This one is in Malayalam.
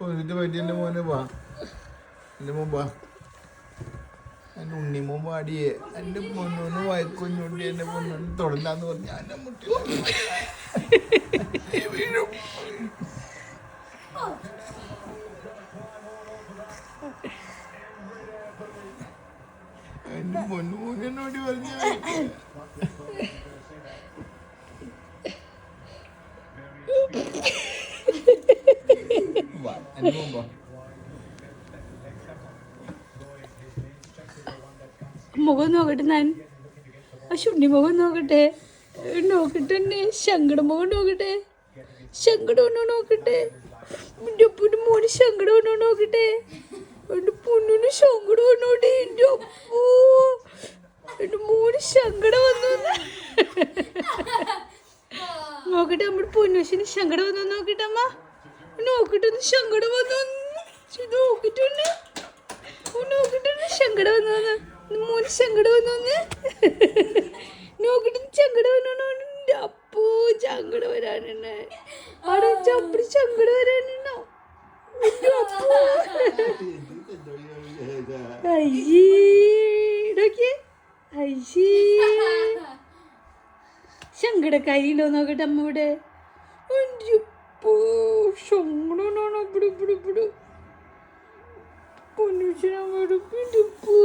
വന്നിട്ട് പറ്റി എന്റെ മോനെ വാ. എന്റെ മോൻ വാ. എന്റെ ഉണ്ണിമോൻ പാടിയേ എന്റെ പൊന്നോന്ന് വയക്കുഞ്ഞുണ്ടി എന്റെ പൊന്നോന്ന് തൊടണ്ടാന്ന് പറഞ്ഞ എന്റെ മുട്ടി എന്റെ പൊന്നു മോനോടി പറഞ്ഞ വാ എന്റെ മോൻ വാ മുഖം നോക്കട്ടെ ഞാൻ ആ ശുണ്ണി മുഖം നോക്കട്ടെ. നോക്കട്ടെ എന്നെ ശങ്കട മുഖം നോക്കട്ടെ. ശങ്കടം ഒന്നും നോക്കട്ടെ. എന്റെ ഒപ്പിന് മോന് ശങ്കടം ഒന്നും നോക്കട്ടെ. എന്റെ പൊന്നിന് ശങ്കടം വന്നോട്ടെ എന്റെ ഒപ്പൂ എന്റെ മോന് ശങ്കടം വന്നു നോക്കട്ടെ നമ്മുടെ പൊന്നുവശിന് ശങ്കടം വന്നു നോക്കട്ടെ അമ്മ. നോക്കട്ടെ ശങ്കട ശങ്കടം വന്നു നോക്കിട്ട് നോക്കിട്ടൊന്ന് ശങ്കട വന്നു മോന് സങ്കടം വന്നു നോക്കിട്ട് സങ്കടം വന്നു അപ്പൂ ചങ്കട വരാനുണ്ട് അവിടെ ചപ്പടി ചങ്കട നോക്കിയേ അയ്യേ സങ്കടക്കാരിണ്ടോ നോക്കട്ടെ അമ്മ ഇവിടെ ഇവിടെ ഇവിടെ ഇവിടെ പൊന്നുച്ചനമ്മയുടെ പിടിപ്പൂ